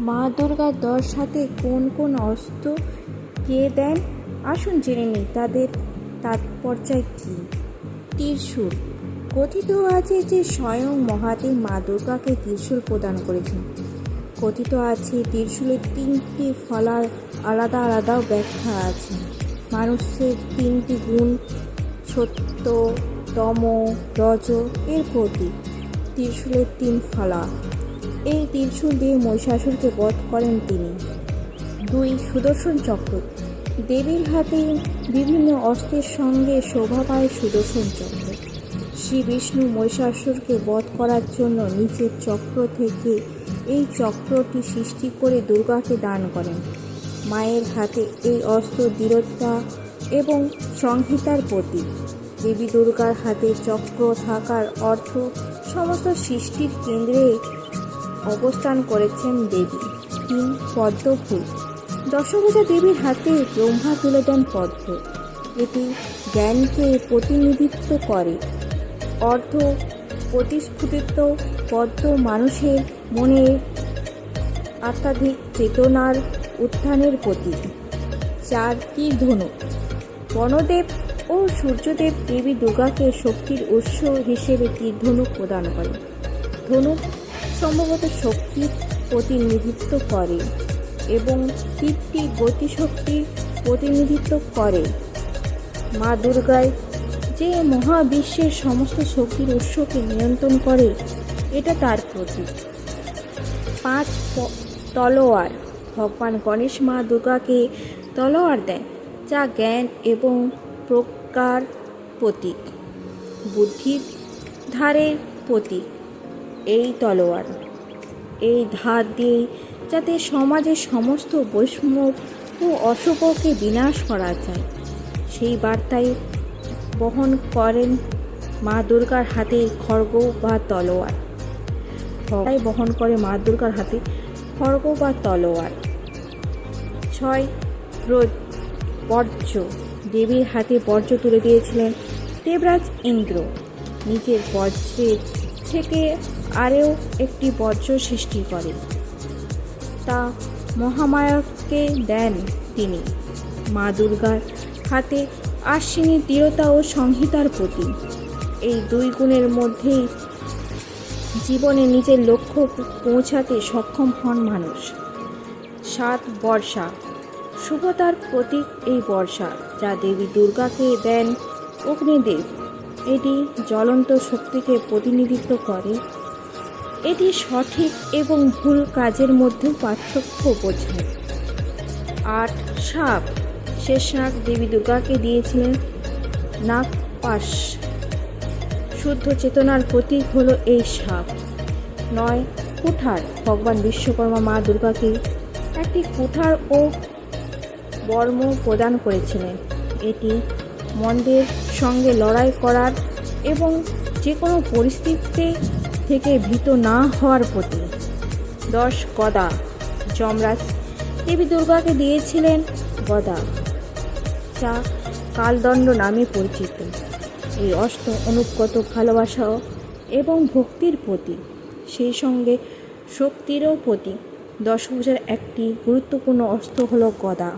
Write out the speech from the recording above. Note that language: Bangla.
মা দুর্গার দশ হাতে কোন কোন অস্ত্র কে দেন? আসুন জেনে নিই, তাদের তাৎপর্য কী? ত্রিশূল। কথিত আছে যে স্বয়ং মহাদেব মা দুর্গাকে ত্রিশূল প্রদান করেছেন। কথিত আছে ত্রিশূলের তিনটি ফলার আলাদা আলাদা ব্যাখ্যা আছে। মানুষের তিনটি গুণ, সত্য, তম, রজ, এর প্রতীক। ত্রিশূলের তিন ফলা। এই ত্রিশূল দিয়ে মহিষাসুরকে বধ করেন তিনি। দুই সুদর্শন চক্র। দেবীর হাতে বিভিন্ন অস্ত্রের সঙ্গে শোভা পায় সুদর্শন চক্র। শ্রী বিষ্ণু মহিষাসুরকে বধ করার জন্য নিচের চক্র থেকে এই চক্রটি সৃষ্টি করে দুর্গাকে দান করেন। মায়ের হাতে এই অস্ত্র দৃঢ়তা এবং সংহিতার প্রতীক। দেবী দুর্গার হাতে চক্র থাকার অর্থ সমস্ত সৃষ্টির কেন্দ্রে অবস্থান করেছেন দেবী। তিন পদ্ম ফুল দশভূজা দেবীর হাতে ব্রহ্মা তুলে দেন পদ্ম। এটি জ্ঞানকে প্রতিনিধিত্ব করে। অর্থ প্রতিস্ফুটিত পদ্ম মানুষের মনে আত্মাধিক চেতনার উত্থানের প্রতীক। চার তীর ধনুক বনদেব ও সূর্যদেব দেবী দুর্গাকে শক্তির উৎস হিসেবে তীর প্রদান করে ধনুক সম্ভবত শক্তির প্রতিনিধিত্ব করে এবং তীরটি গতিশক্তির প্রতিনিধিত্ব করে। মা দুর্গায় যে মহাবিশ্বের সমস্ত শক্তির উৎসকে নিয়ন্ত্রণ করে, এটা তার প্রতীক। পাঁচ তলোয়ার। ভগবান গণেশ মা দুর্গাকে তলোয়ার দেন, যা জ্ঞান এবং প্রজ্ঞার প্রতীক, বুদ্ধির ধারের প্রতীক। এই তলোয়ার, এই ধার দিয়ে যাতে সমাজের সমস্ত বৈষম্য ও অশুভকে বিনাশ করা যায়। সেই বার্তাই বহন করেন মা দুর্গার হাতে খড়গ বা তলোয়ার। তাই বহন করে মা দুর্গার হাতে খড়গ বা তলোয়ার। ছয় রোদ বর্জ্য, দেবীর হাতে বর্জ্য তুলে দিয়েছিলেন দেবরাজ ইন্দ্র। নিজের বজ্রের থেকে আরও একটি বজ্র সৃষ্টি করে তা মহামায়াকে দেন তিনি। মা দুর্গার হাতে আশ্বিনী দৃঢ়তা ও সংহিতার প্রতীক এই দুই গুণের মধ্যেই জীবনে নিজের লক্ষ্য পৌঁছাতে সক্ষম হন মানুষ। সাত বর্ষা। শুভতার প্রতীক এই বর্ষা, যা দেবী দুর্গাকে দেন অগ্নিদেব। এটি জ্বলন্ত শক্তিকে প্রতিনিধিত্ব করে। এটি সঠিক এবং ভুল কাজের মধ্যে পার্থক্য বোঝায়। আট সাপ শেষ নাগ দেবী দুর্গাকে দিয়েছিলেন নাগ পাশ। শুদ্ধ চেতনার প্রতীক হলো এই সাপ। নয়, কুঠার, ভগবান বিশ্বকর্মা মা দুর্গাকে একটি কুঠার ও বর্ম প্রদান করেছিলেন। এটি মন্দের সঙ্গে লড়াই করার এবং যে কোনো পরিস্থিতিতে থেকে ভীত না হওয়ার প্রতি দশ গদা যমরাজ দেবী দুর্গাকে দিয়েছিলেন গদা, যা কালদণ্ড নামে পরিচিত। এই অস্ত্র অনুগত ভালোবাসা এবং ভক্তির প্রতীক সেই সঙ্গে শক্তিরও প্রতীক দশভুজার একটি গুরুত্বপূর্ণ অস্ত্র হলো গদা।